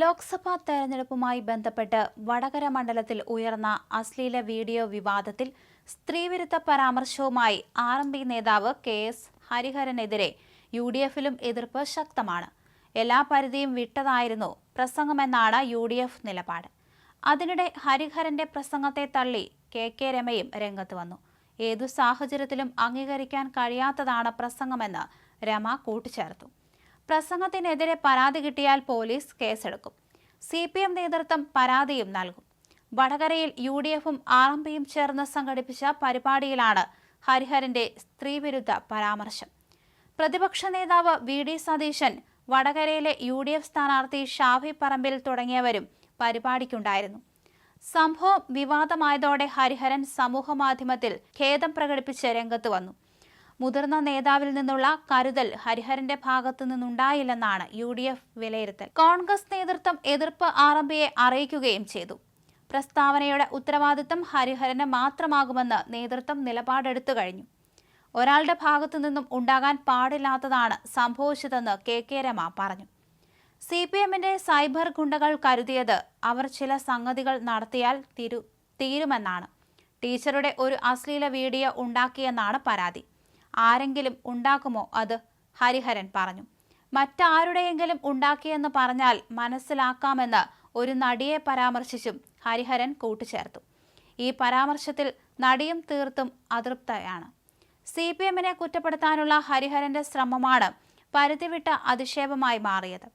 ലോക്സഭാ തെരഞ്ഞെടുപ്പുമായി ബന്ധപ്പെട്ട് വടകര മണ്ഡലത്തിൽ ഉയർന്ന അശ്ലീല വീഡിയോ വിവാദത്തിൽ സ്ത്രീവിരുദ്ധ പരാമർശവുമായി ആർ എം പി നേതാവ് കെ എസ് ഹരിഹരനെതിരെ യു ഡി എഫിലും എതിർപ്പ് ശക്തമാണ്. എല്ലാ പരിധിയും വിട്ടതായിരുന്നു പ്രസംഗമെന്നാണ് യു ഡി എഫ് നിലപാട്. അതിനിടെ ഹരിഹരന്റെ പ്രസംഗത്തെ തള്ളി കെ കെ രമയും രംഗത്ത് വന്നു. ഏതു സാഹചര്യത്തിലും അംഗീകരിക്കാൻ കഴിയാത്തതാണ് പ്രസംഗമെന്ന് രമ കൂട്ടിച്ചേർത്തു. പ്രസംഗത്തിനെതിരെ പരാതി കിട്ടിയാൽ പോലീസ് കേസെടുക്കും. സി പി എം നേതൃത്വം പരാതിയും നൽകും. വടകരയിൽ യു ഡി എഫും ആർ എം പിയും ചേർന്ന് സംഘടിപ്പിച്ച പരിപാടിയിലാണ് ഹരിഹരന്റെ സ്ത്രീവിരുദ്ധ പരാമർശം. പ്രതിപക്ഷ നേതാവ് വി ഡി സതീശൻ വടകരയിലെ യു ഡി എഫ് സ്ഥാനാർത്ഥി ഷാഫി പറമ്പിൽ തുടങ്ങിയവരും പരിപാടിക്കുണ്ടായിരുന്നു. സംഭവം വിവാദമായതോടെ ഹരിഹരൻ സമൂഹമാധ്യമത്തിൽ ഖേദം പ്രകടിപ്പിച്ച് രംഗത്ത് വന്നു. മുതിർന്ന നേതാവിൽ നിന്നുള്ള കരുതൽ ഹരിഹരന്റെ ഭാഗത്തു നിന്നുണ്ടായില്ലെന്നാണ് യു ഡി എഫ് വിലയിരുത്തൽ. കോൺഗ്രസ് നേതൃത്വം എതിർപ്പ് ആർ എം പിയെ അറിയിക്കുകയും ചെയ്തു. പ്രസ്താവനയുടെ ഉത്തരവാദിത്തം ഹരിഹരന് മാത്രമാകുമെന്ന് നേതൃത്വം നിലപാടെടുത്തു കഴിഞ്ഞു. ഒരാളുടെ ഭാഗത്തു നിന്നും ഉണ്ടാകാൻ പാടില്ലാത്തതാണ് സംഭവിച്ചതെന്ന് കെ കെ രമ പറഞ്ഞു. സി പി എമ്മിന്റെ സൈബർ ഗുണ്ടകൾ കരുതിയത് അവർ ചില സംഗതികൾ നടത്തിയാൽ തിരു തീരുമെന്നാണ്. ടീച്ചറുടെ ഒരു അശ്ലീല വീഡിയോ ഉണ്ടാക്കിയെന്നാണ് പരാതി. ആരെങ്കിലും ഉണ്ടാക്കുമോ അത് ഹരിഹരൻ പറഞ്ഞു. മറ്റാരുടെയെങ്കിലും ഉണ്ടാക്കിയെന്ന് പറഞ്ഞാൽ മനസ്സിലാക്കാമെന്ന് ഒരു നടിയെ പരാമർശിച്ചും ഹരിഹരൻ കൂട്ടിച്ചേർത്തു ഈ പരാമർശത്തിൽ നടിയും തീർത്തും അതൃപ്തയാണ്. സി പി എമ്മിനെ കുറ്റപ്പെടുത്താനുള്ള ഹരിഹരന്റെ ശ്രമമാണ് പരിധിവിട്ട അധിക്ഷേപമായി മാറിയത്.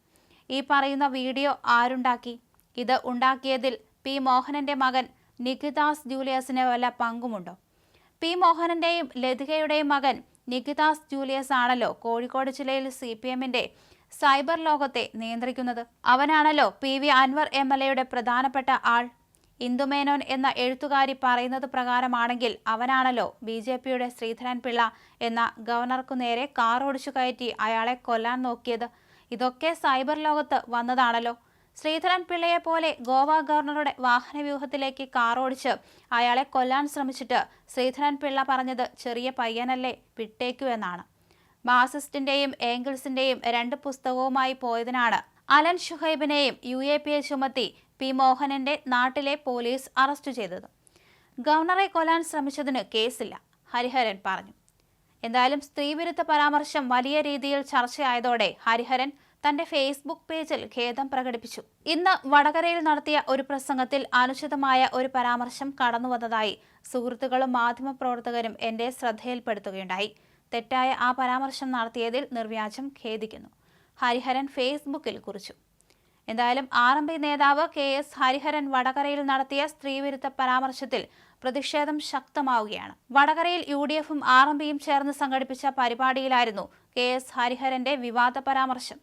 ഈ പറയുന്ന വീഡിയോ ആരുണ്ടാക്കി? ഇത് ഉണ്ടാക്കിയതിൽ പി മോഹനന്റെ മകൻ നിഖിദാസ് ജൂലിയസിന് വല്ല പങ്കുമുണ്ടോ? പി മോഹനന്റെയും ലതികയുടെയും മകൻ നികിതാസ് ജൂലിയസ് ആണല്ലോ കോഴിക്കോട് ജില്ലയിൽ സി പി എമ്മിന്റെ സൈബർ ലോകത്തെ നിയന്ത്രിക്കുന്നത്. അവനാണല്ലോ P V Anvar M L എയുടെ പ്രധാനപ്പെട്ട ആൾ. ഇന്ദുമേനോൻ എന്ന എഴുത്തുകാരി പറയുന്നത് പ്രകാരമാണെങ്കിൽ അവനാണല്ലോ ബി ജെ പിയുടെ ശ്രീധരൻ പിള്ള എന്ന ഗവർണർക്കു നേരെ കാർ ഓടിച്ചു കയറ്റി അയാളെ കൊല്ലാൻ നോക്കിയത്. ഇതൊക്കെ സൈബർ ലോകത്ത് വന്നതാണല്ലോ. ശ്രീധരൻ പിള്ളയെ പോലെ ഗോവ ഗവർണറുടെ വാഹനവ്യൂഹത്തിലേക്ക് കാർ ഓടിച്ച് അയാളെ കൊല്ലാൻ ശ്രമിച്ചിട്ട് ശ്രീധരൻ പിള്ള പറഞ്ഞത് ചെറിയ പയ്യനല്ലേ വിട്ടേക്കൂ എന്നാണ്. മാർസിസ്റ്റിന്റെയും ഏംഗിൾസിന്റെയും രണ്ട് പുസ്തകവുമായി പോയതിനാണ് അലൻ ഷുഹൈബിനെയും യു എ പി എ ചുമത്തി പി മോഹനന്റെ നാട്ടിലെ പോലീസ് അറസ്റ്റ് ചെയ്തത്. ഗവർണറെ കൊല്ലാൻ ശ്രമിച്ചതിന് കേസില്ല ഹരിഹരൻ പറഞ്ഞു. എന്തായാലും സ്ത്രീവിരുദ്ധ പരാമർശം വലിയ രീതിയിൽ ചർച്ചയായതോടെ ഹരിഹരൻ തന്റെ ഫേസ്ബുക്ക് പേജിൽ ഖേദം പ്രകടിപ്പിച്ചു. ഇന്ന് വടകരയിൽ നടത്തിയ ഒരു പ്രസംഗത്തിൽ അനുചിതമായ ഒരു പരാമർശം കടന്നുവന്നതായി സുഹൃത്തുക്കളും മാധ്യമപ്രവർത്തകരും എന്റെ ശ്രദ്ധയിൽപ്പെടുത്തുകയുണ്ടായി. തെറ്റായ ആ പരാമർശം നടത്തിയതിൽ നിർവ്യാജം ഖേദിക്കുന്നു. ഹരിഹരൻ ഫേസ്ബുക്കിൽ കുറിച്ചു. എന്തായാലും ആർ എം പി നേതാവ് കെ എസ് ഹരിഹരൻ വടകരയിൽ നടത്തിയ സ്ത്രീവിരുദ്ധ പരാമർശത്തിൽ പ്രതിഷേധം ശക്തമാവുകയാണ്. വടകരയിൽ യു ഡി എഫും ആർ എം പിയും ചേർന്ന് സംഘടിപ്പിച്ച പരിപാടിയിലായിരുന്നു കെ എസ് ഹരിഹരന്റെ വിവാദ പരാമർശം.